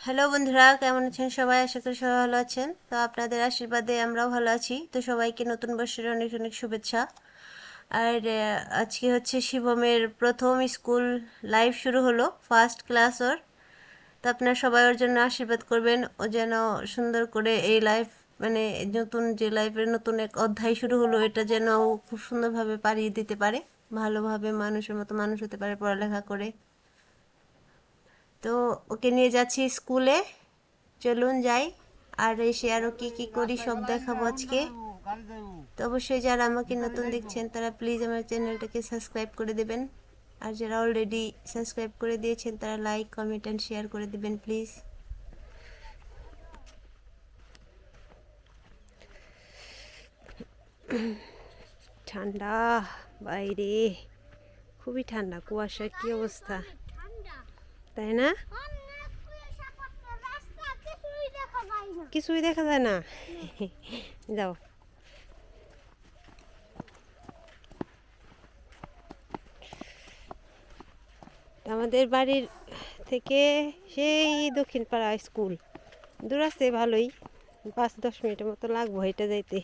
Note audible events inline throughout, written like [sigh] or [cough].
Hello বন্ধুরা, কেমন আছেন সবাই? আশা করি সবাই ভালো আছেন। তো আপনাদের আশীর্বাদে আমরাও ভালো আছি। তো সবাইকে নতুন বছরের অনেক অনেক শুভেচ্ছা। আর আজকে হচ্ছে শিবমের প্রথম স্কুল লাইভ শুরু হলো ফার্স্ট ক্লাস ওর। তো আপনারা সবাই ওর জন্য আশীর্বাদ করবেন। ও যেন সুন্দর করে এই লাইফ মানে নতুন যে লাইফের নতুন এক অধ্যায় শুরু হলো, এটা যেন ও খুব সুন্দরভাবে পাড়িয়ে দিতে পারে। ভালোভাবে মানুষের মতো মানুষ হতে পারে পড়ালেখা করে। তো ওকে নিয়ে যাচ্ছি স্কুলে। চলুন যাই। আর এসে আরও কি কি করি সব দেখাবো আজকে। তো অবশ্যই যারা আমাকে নতুন দেখছেন, তারা প্লিজ আমার চ্যানেলটাকে সাবস্ক্রাইব করে দেবেন। আর যারা অলরেডি সাবস্ক্রাইব করে দিয়েছেন, তারা লাইক কমেন্ট অ্যান্ড শেয়ার করে দেবেন প্লিজ ঠান্ডা, বাইরে। খুবই ঠান্ডা, কুয়াশার কি অবস্থা? তাই না? কিছুই দেখা যায় না। [laughs] যাও। আমাদের বাড়ির থেকে সেই দক্ষিণ পাড়া স্কুল। দূর আছে, ভালোই। পাঁচ, দশ মিনিটের মতো লাগবো এটা যাইতে।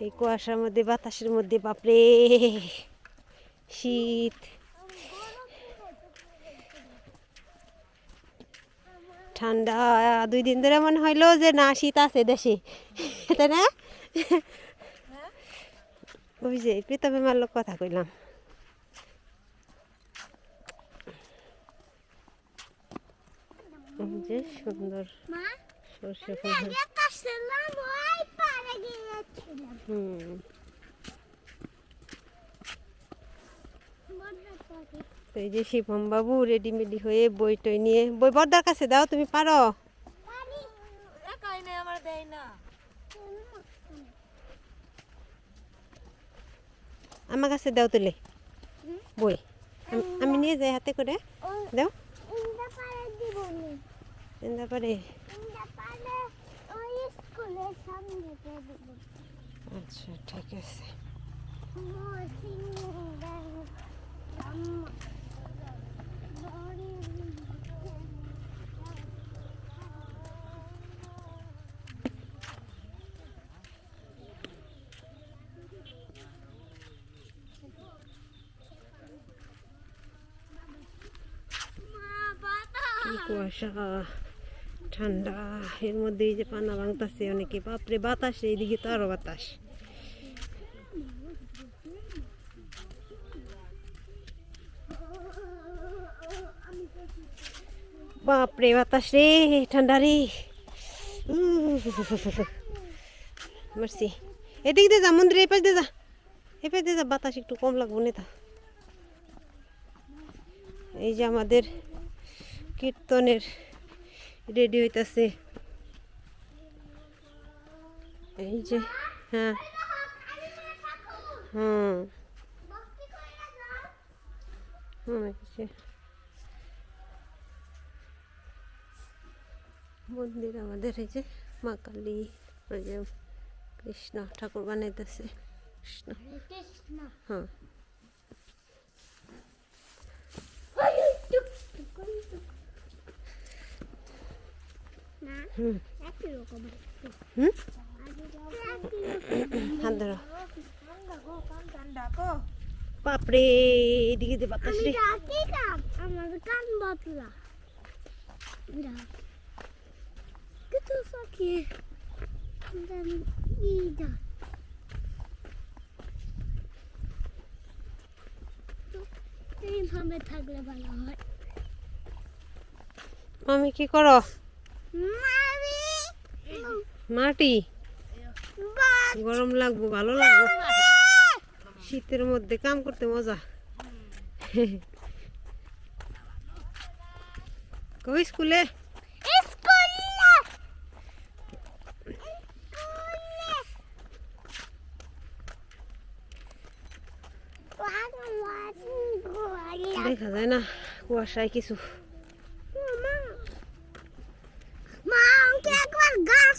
এই কুয়াশার মধ্যে, বাতাসের মধ্যে, বাপরে! শীত। ঠান্ডা দুই দিন ধরে মনে হইল যে না শীত আছে দেশে। তাই না? ওই যে প্রীতমে মারলো কথা কইলাম। যে সুন্দর সর্ষে ফুল। হুম। তো এই যে শিবম বাবু রেডিমেডি হয়ে বই টই নিয়ে বই বর্দার কাছে দাও তুমি পারো? আমার দেয় না। আমার কাছে দাও তুলে। বই। আম- নিয়ে যাই হাতে করে। দাও। পারে আচ্ছা ঠিক আছে কি কুয়াশা ঠান্ডা, এর মধ্যে এই যে পানা ভাঙতাছে অনেকে। বাপরে, বাতাস, এইদিকে তো আরও বাতাস। বাপরে, বাতাস রে, ঠান্ডা রে। মারছি। এদিক দিয়ে যা মন্দিরে এই পাশ দিয়ে যা। এই পাশ দিয়ে যা, বাতাস একটু কম লাগবো নেতা। এই যে আমাদের কীর্তনের রেডি হইতাছে। এই যে হ্যাঁ। হুম। মন্দির আমাদের এই যে মা কালী কৃষ্ণ ঠাকুর বানাইতেছে। কৃষ্ণ। হ্যাঁ বাপরে, এদিকে যে বাতাস রে। আমার কান বদলা কিছু সখী ইদা এইভাবে থাকলে ভালো হয় মামি, কি করো? মামি মাটি। গরম লাগবো ভালো লাগবো। শীতের মধ্যে কাম করতে মজা। কই স্কুলে। দেখা যায় না কুয়াশায় কিছু মা আমাকে একবার গাছ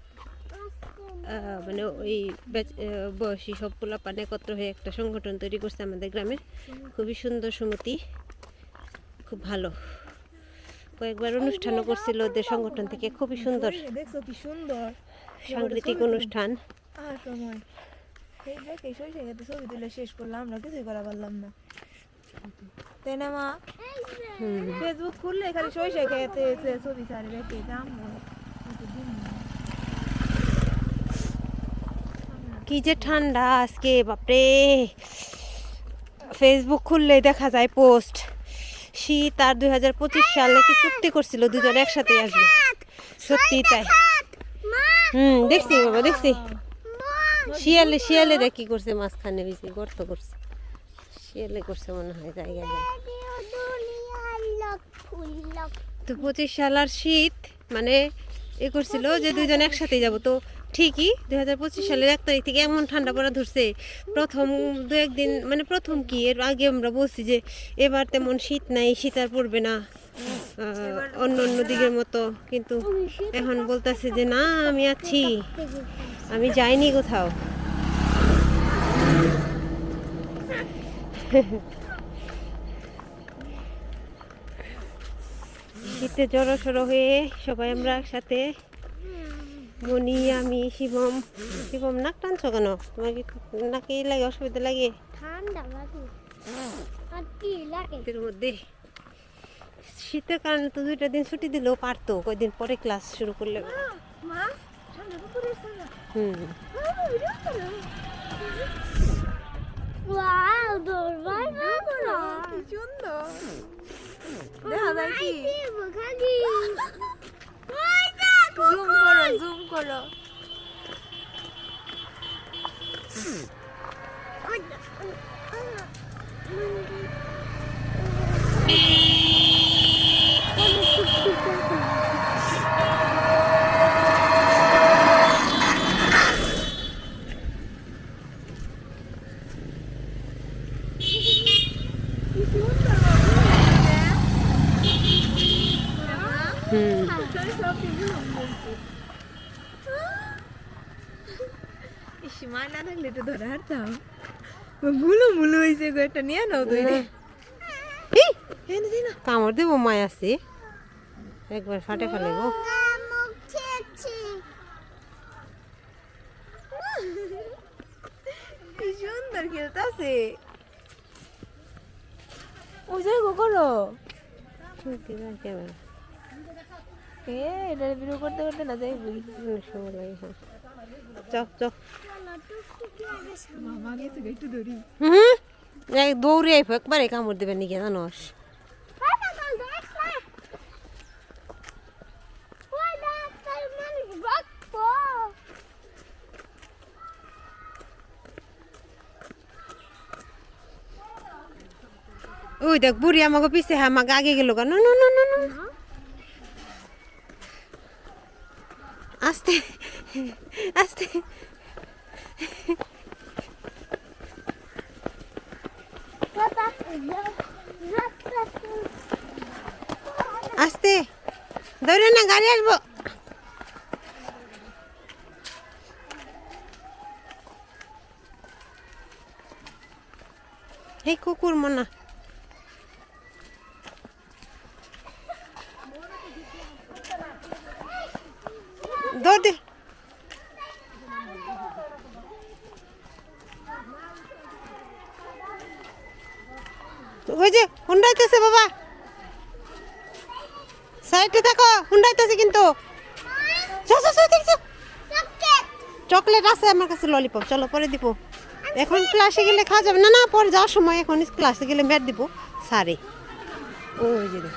মানে ওই বয়সী সব পোলাপান একত্র হয়ে একটা সংগঠন তৈরি করছে আমাদের গ্রামে। খুবই সুন্দর সমিতি খুব ভালো। কয়েকবার অনুষ্ঠানও করছিল ওদের সংগঠন থেকে খুবই সুন্দর। দেখছ কি সুন্দর। সাংস্কৃতিক অনুষ্ঠান। ছবি তুলে শেষ করলাম আমরা কিছুই করা পারলাম না। তাই না মা? ফেসবুক খুললে খালি সরিষা খেতে ছবি ছাড়ে দেখে দাম কি যে ঠান্ডা আজকে, বাপরে। ফেসবুক খুললে দেখা যায় পোস্ট। শীত আর দুই হাজার পঁচিশ সাল নাকি চুক্তি করছিল, দুজন একসাথে আসবে। সত্যি তাই। হুম, দেখছি বাবা, দেখছি। শিয়ালে শিয়ালে দেখ কি করছে, মাঝখানে হয়েছে গর্ত করছে। শিয়ালে করছে মনে হয় জায়গায়। তো পঁচিশ সাল আর শীত মানে এ করছিল যে দুজন একসাথে যাব। তো ঠিকই, দুই হাজার পঁচিশ সালের এক তারিখ থেকে এমন ঠান্ডা পড়া ধরছে। প্রথম দু একদিন মানে প্রথম কি, এর আগে আমরা বলছি যে এবার তেমন শীত নাই, শীত আর পড়বে না অন্য অন্য দিকের মতো। কিন্তু এখন বলতেছে যে না, আমি আছি, আমি যাইনি কোথাও। শীতে জড়ো সড়ো হয়ে সবাই আমরা একসাথে মনি আমি শিবম শিবম নাক টানছো কেন? তোমার কি নাকি লাগে অসুবিধা লাগে? ঠান্ডা লাগে আর কি লাগে? শীতের মধ্যে। শীতের কারণে তো দুইটা দিন ছুটি দিলেও পারতো কয়দিন পরে ক্লাস শুরু করলে। হুম। দেখা যায় কি? জুম করো জুম করো হুম ইস [gasps] মা না থাকলে তো ধরে হারতাম। মুলো মুলো হয়েছে একটা নিয়ে নাও তুই কামড় দেবো মায় আছে। একবার ফাটে ফেলে গো। [laughs] সুন্দর খেলতাছে। ও যাই গো করো। ক্যামেরা এ এটা ভিডিও করতে করতে না যাই অনেক সময় লাগে হ্যাঁ চক চক এই দৌড়ে আইফো একবারে কামড় দেবে নাকি জানোস? ওই দেখ বুড়ি আমাকে পিছে হ্যাঁ আমাকে আগে গেল কেন না না না না আস্তে আস্তে আস্তে ধরে না গাড়ি আসব। এই কুকুর মনা। দৌড় দে। ওই যে হুন্ডাইতেছে বাবা। সাইডে দেখো হুন্ডাইতেছে কিন্তু। চকলেট। আছে আমার কাছে ললিপপ চলো পরে দিব। এখন ক্লাসে গেলে খাওয়া যাবে। না না পরে যাওয়ার সময় এখন ক্লাসে গেলে মেট দিব। সারে। ওই যে দেখ।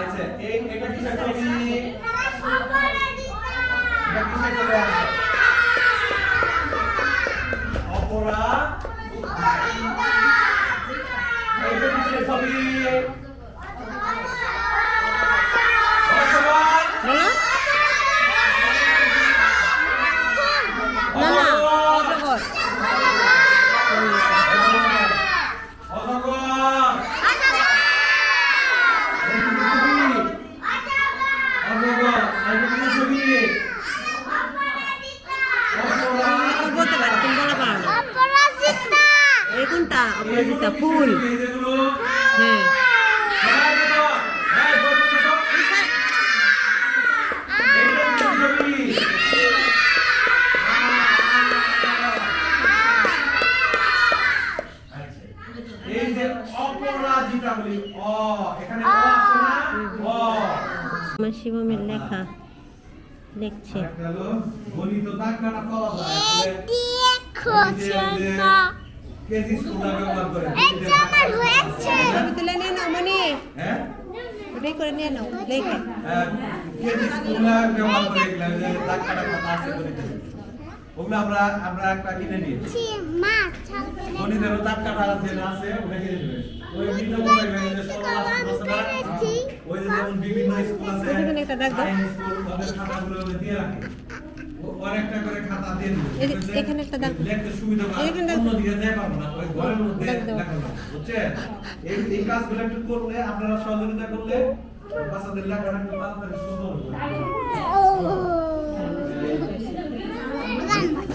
আচ্ছা এই এটা কিসের ছবি এটা কিসের ছবি আছে বলতে পারি তুমি বলা পারো না অপরাজিতা এই কোনটা অপরাজিতা ফুল। হ্যাঁ। এই যে অপরাজিতা বলি অ এখানে অ আছে না? অ। আমার শিবমের লেখা লিখছে। একটা গণিত দাগ কাটা পাওয়া যায়? তুলে নিয়ে নাও মনি। হ্যাঁ? ওটাই করে নিয়ে নাও লেখে। আহ, কেজি স্কুল ব্যবহার করে এগুলা যে দাগ কাটা খাতা আছে গণিতের ওগুলো আমরা আমরা একটা কিনে নিয়েছি গণিতের দাগ কাটা আছে না আছে ওটা কিনে নেবে ওই বিভিন্ন ওই যে যেমন বিভিন্ন স্কুল আছে ওখানে একটা দাগ দাও। আইন স্কুল ওদের খাতাগুলো দিয়ে রাখে। অনেকটা করে খাতা দিয়ে? এখানে একটা দাগ। লিখতে সুবিধা এখানে দাগ। অন্যদিকে যেতে পারব না। ওই ঘরের মধ্যে। লেখা বুঝছেন? এই এই কাজগুলো একটু করলে আপনারা সহযোগিতা করলে বাচ্চাদের লেখাটা একটু তাড়াতাড়ি সুন্দর হবে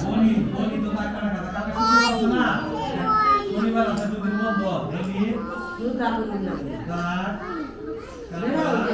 মনি মনি তো দাগ কাটা কাটা শুরু করছে না। শনিবার আছে দুদিন বন্ধ মনি দাগ গণিতে বলাই দাগ কাটা আনবে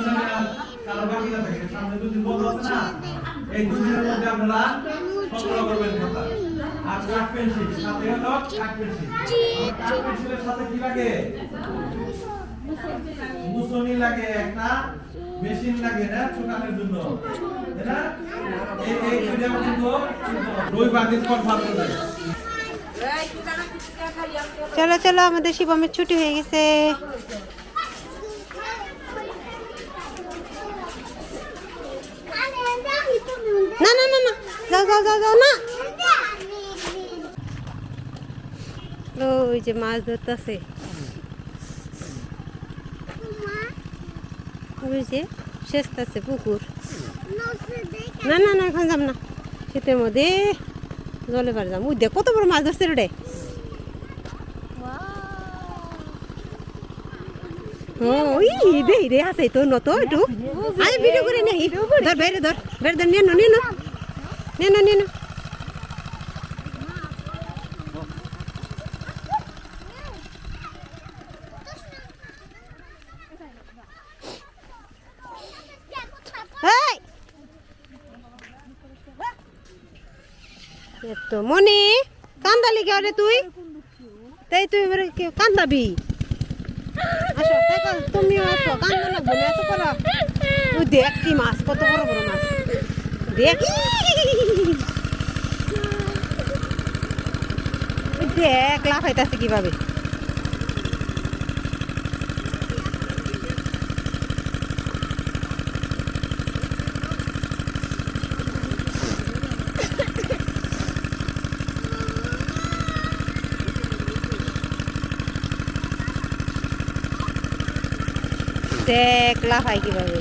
লাগে? একটা মেশিন লাগে না জন্য? চলো চলো আমাদের শিবমের ছুটি হয়ে গেছে। না না না না। যাও যাও যাও যাও, না। ওই যে মাছ ধরতেছে। ওই যে শেষতাছে পুকুর। না না না, এখন যাম না। শীতের মধ্যে জলে পারে যাম। উদ্যা কত বড় মাছ ধরছে রে। আছে তো নত একটু আরে ভিডিও করে নেই ধর বাইরে ধর বাইরে ধর নিয়ে নো নিয়ে নো। নিয়ে নিয়ে নো। মনি কান্দালি কে তুই। তাই তুই কান্দাবি? আসো দেখো তুমিও আসো কান্দা না বলে এত করো। তুই দেখ কি মাছ, কত বড় বড় মাছ। দেখ। ওই দেখ, লাফাইতাছে কীভাবে। দেখ হয় কীভাবে?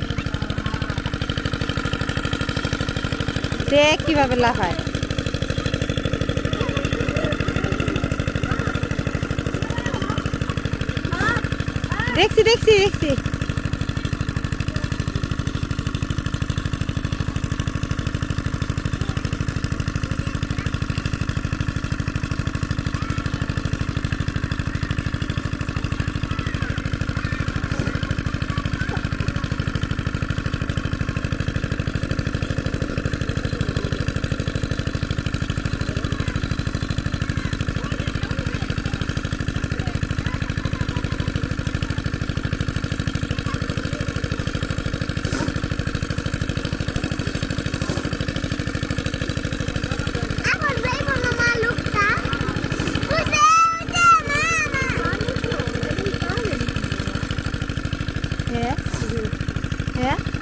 দেখ কীভাবে লাফায় দেখছি দেখছি দেখছি। 哎，哎。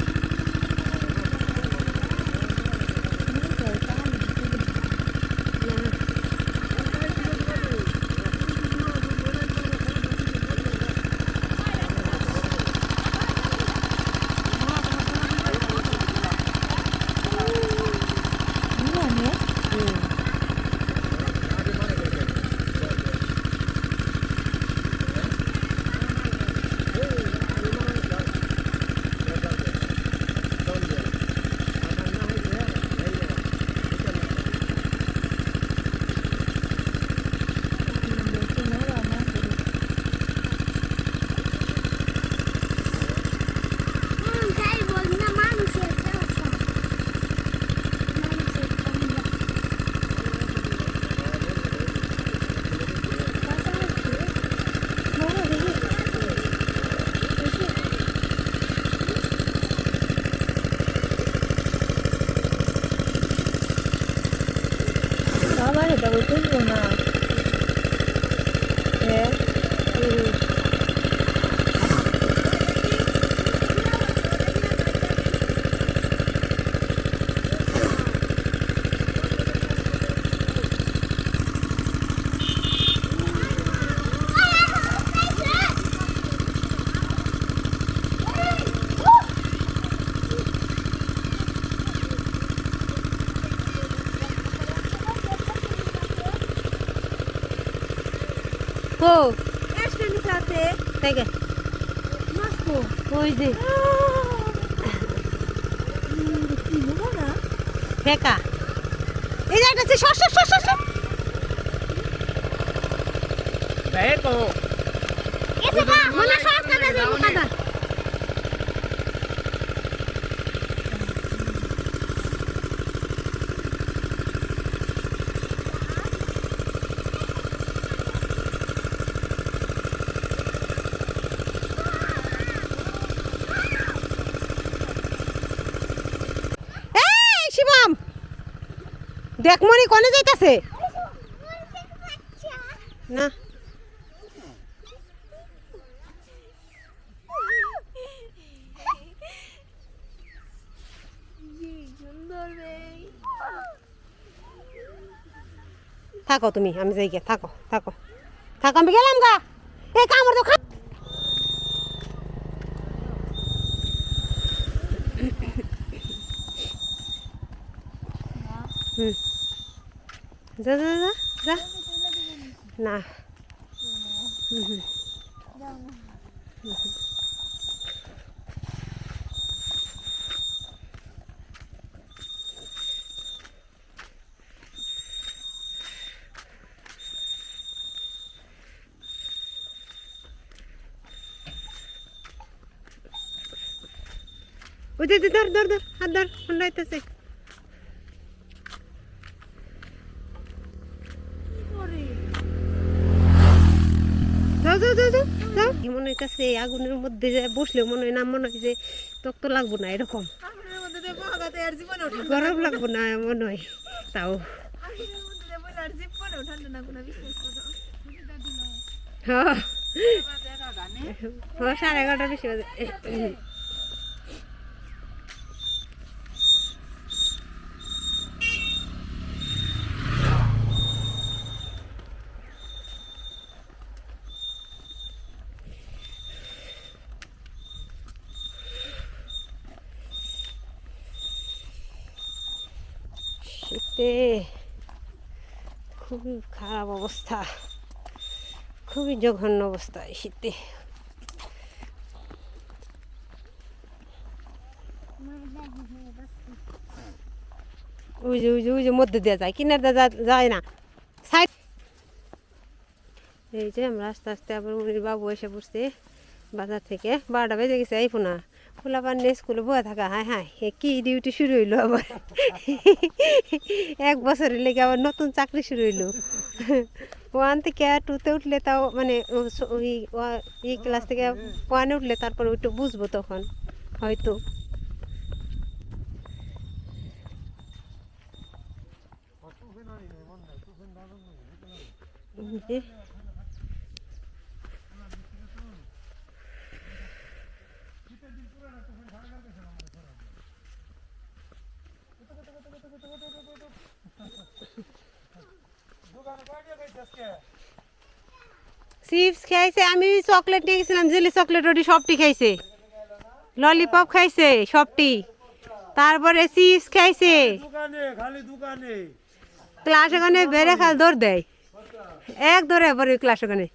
থেকে মাসকো ওই যে। না ফেকা এই একটা আছে সর সর সর সর সর। এসে বা মনে সব কাটা দেবো কাটা এই শিবম দেখ মনি কোনে যাইতাছে? না। থাকো তুমি, আমি যাই গে থাকো থাকো। থাকো, আমি গেলাম গা। এই কামড় তো খা হুম। যা যা যা যা। না। ওই যে, ধর ধর ধর হাত ধর ঠান্ডা হইতেছে যাও যাও যাও মনে আগুনের মধ্যে যে বসলে মনে হয় না মনে হয় যে তক্ত লাগবো না এরকম। গরম লাগবো না মনে হয়। তাও। হ্যাঁ। হ্যাঁ, সাড়ে এগারোটা বেশি বাজে শীতে খুবই খারাপ অবস্থা। খুবই জঘন্য অবস্থা এই শীতে। যে, ওই যে মধ্যে দেওয়া যায়, কিনার দেওয়া যায় না। সাইড এই যে আমরা আস্তে আস্তে আবার উনির বাবু এসে পড়ছে বাজার থেকে। বারোটা বেজে গেছে এই ফোনা খোলা পান স্কুলে বয়ে থাকা হায় হায় কি ডিউটি শুরু হইল আবার? এক বছরের লেগে আবার নতুন চাকরি শুরু হইল। ওয়ান থেকে টুতে উঠলে তাও মানে ওই এই ক্লাস থেকে ওয়ানে উঠলে তারপর একটু বুঝব তখন হয়তো। এই চিপস খাইছে, আমি চকলেট নিয়ে গেছিলাম জেলি চকলেট ওটি সবটি খাইছে। ললিপপ খাইছে, সবটি। তারপরে চিপস খাইছে। ক্লাস ওখানে বেড়ে খাল, দৌড় দেয়। এক দৌড়ে পরে ক্লাস ওখানে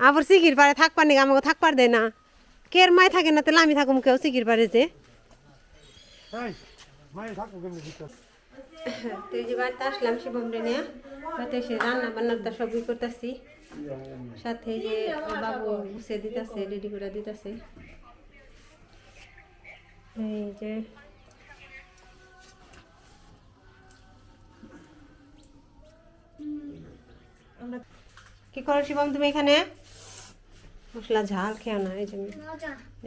আবার সিকির পারে থাকবার নাকি আমাকে থাকবার দেয় না। কের মায় থাকে না, তাহলে আমি থাকুম কেউ সিকির পারে যে এই মাই থাকো কেমনি দিতাস তো যে বাড়িতে আসলাম শিবম নিয়ে সাথে সে রান্না বান্নাটা সবই করতেছি। সাথে যে বাবু সে দিতেছে রেডি করে দিতেছে। এই যে। কি করো শিবম তুমি এখানে? মশলা ঝাল খেও না এই জন্য।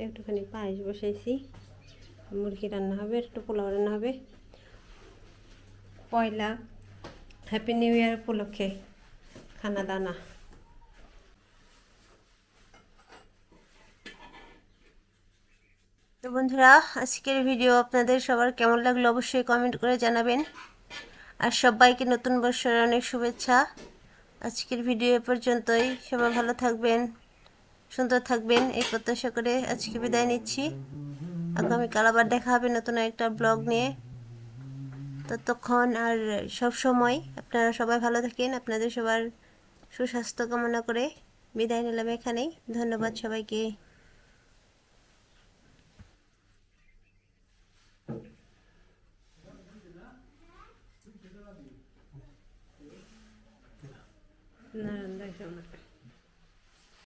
একটুখানি পায়েস বসাইছি। মুরগি রান্না হবে, একটু পোলাও রান্না হবে। পয়লা হ্যাপি নিউ ইয়ার উপলক্ষে খানা দানা। তো বন্ধুরা, আজকের ভিডিও আপনাদের সবার কেমন লাগল অবশ্যই কমেন্ট করে জানাবেন। আর সবাইকে নতুন বছরের অনেক শুভেচ্ছা। আজকের ভিডিও এ পর্যন্তই। সবাই ভালো থাকবেন, সুন্দর থাকবেন। এই প্রত্যাশা করে আজকে বিদায় নিচ্ছি। আগামীকাল আবার দেখা হবে নতুন একটা ব্লগ নিয়ে। ততক্ষণ আর সব সময় আপনারা সবাই ভালো থাকেন, আপনাদের সবার সুস্বাস্থ্য কামনা করে বিদায় নিলাম এখানেই। ধন্যবাদ সবাইকে।